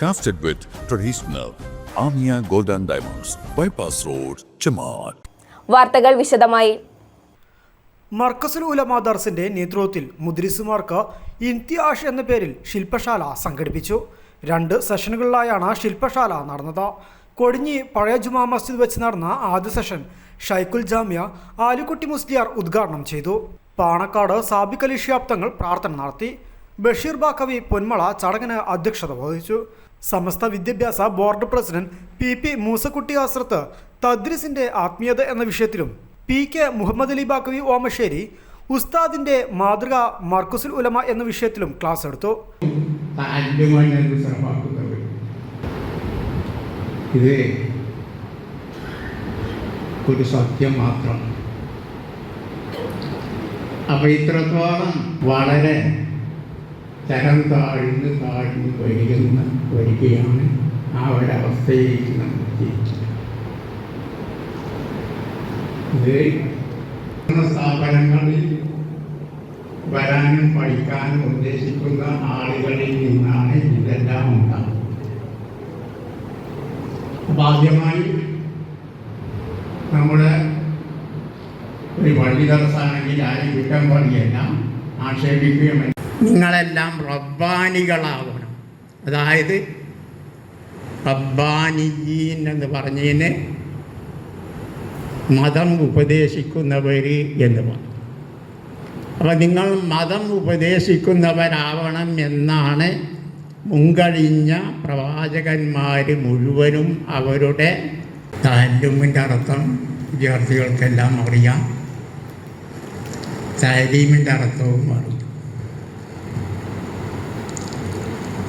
Crafted with traditional Amia Golden Diamonds, Bypass Road, Chamat. വാർത്തകൾ വിശദമായി. മർക്കസുൽ ഉലമ ദർസിന്റെ നേതൃത്വത്തിൽ മുദ്രിസുമാർക്ക് ഇൻതിയാഷ് എന്ന പേരിൽ ശില്പശാല സംഘടിപ്പിച്ചു. രണ്ട് സെഷനുകളിലായാണ് ശില്പശാല നടന്നത്. കൊടിഞ്ഞി പഴയ ജുമാ മസ്ജിദ് വെച്ച് നടന്ന ആദ്യ സെഷൻ ഷൈഖുൽ ജാമ്യ ആലിക്കുട്ടി മുസ്ലിയാർ ഉദ്ഘാടനം ചെയ്തു. പാണക്കാട് സാബിക് അലി പ്രാർത്ഥന നടത്തി. ബഷീർ ബാക്കവി പൊന്മള ചടങ്ങിന് അധ്യക്ഷത വഹിച്ചു. സമസ്ത വിദ്യാഭ്യാസ board president P P Moosakutty ആശ്രത്ത് തദ്രിസിന്റെ ആത്മീയത എന്ന വിഷയത്തിലും പി കെ മുഹമ്മദ് അലി ബാക്കവി ഓമശ്ശേരി ഉസ്താദിന്റെ മാതൃക മർക്കുസുൽ ഉലമ എന്ന വിഷയത്തിലും ക്ലാസ് എടുത്തു. ഇത് ഒരു സത്യം മാത്രം. അപ്പൊ ഇത്രത്തോളം വളരെ തരം താഴ്ന്ന് താഴ്ന്ന് വരികയുന്ന വരികയാണ് ആ ഒരവസ്ഥയിലേക്ക് നമ്മൾ ജീവിക്കുന്നത് സ്ഥാപനങ്ങളിൽ വരാനും പഠിക്കാനും ഉദ്ദേശിക്കുന്ന ആളുകളിൽ നിന്നാണ് ഇതെല്ലാം ഉണ്ടാകുന്നത്. അപ്പം ആദ്യമായി നമ്മുടെ ഒരു പള്ളി തടസ്സമാണെങ്കിൽ ആരും കുറ്റം പണിയല്ല. ആക്ഷേപിക്കുകയും നിങ്ങളെല്ലാം റബ്ബാനികളാവണം. അതായത് റബ്ബാനിയീൻ എന്ന് പറഞ്ഞതിന് മതം ഉപദേശിക്കുന്നവർ എന്ന് പറഞ്ഞു. അപ്പം നിങ്ങൾ മതം ഉപദേശിക്കുന്നവരാവണം എന്നാണ് മുൻകഴിഞ്ഞ പ്രവാചകന്മാർ മുഴുവനും അവരുടെ താലൂമിന്റെ അർത്ഥം വിദ്യാർത്ഥികൾക്കെല്ലാം അറിയാം. താലീമിന്റെ അർത്ഥവും അറിയാം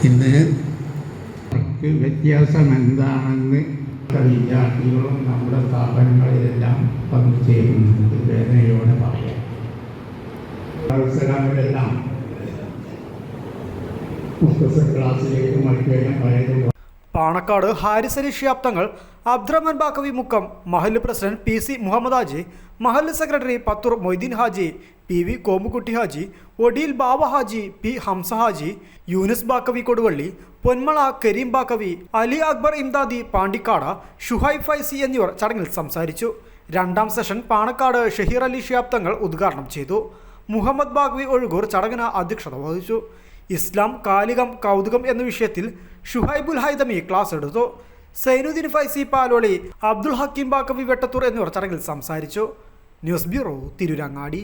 ഇന്ന് വ്യത്യാസം എന്താണെന്ന് വിദ്യാർത്ഥികളും നമ്മുടെ സ്ഥാപനങ്ങളിലെല്ലാം പങ്കുചേരുന്നത് വേദനയോടെ പറയാം. അവസരങ്ങളെല്ലാം പുസ്തക ക്ലാസ്സിലേക്ക് മറ്റും പറയുന്നു പാണക്കാട് ഹാരിസരി അലി ഷിയാബ്ദങ്ങൾ അബ്ദുറഹ്മാൻ ബാക്കവി മുക്കം മഹല്ല് president P C Muhammad Haji മഹല്ല് secretary Pathur Moideen Haji P V Komukutty Haji Odiyil Bava Haji P Hamza Haji Yunus Baqavi Koduvally Ponmala Karim Baqavi Ali Akbar Imdadi Pandikkad Shuhai Faizy എന്നിവർ ചടങ്ങിൽ സംസാരിച്ചു. രണ്ടാം session Panakkad Shaheer Ali Shihab Thangal ഉദ്ഘാടനം ചെയ്തു. മുഹമ്മദ് ബാഗ്വി ഒഴുകൂർ ചടങ്ങിന് അധ്യക്ഷത വഹിച്ചു. ഇസ്ലാം കാലികം കൗതുകം എന്ന വിഷയത്തിൽ ഷുഹൈബുൽ ഹൈദമി ക്ലാസ് എടുത്തു. സൈനുദ്ദീൻ ഫൈസി പാലോളി അബ്ദുൽ ഹക്കീം ബാക്കവി വെട്ടത്തൂർ എന്നിവർ ചടങ്ങിൽ സംസാരിച്ചു. News bureau Tirurangadi.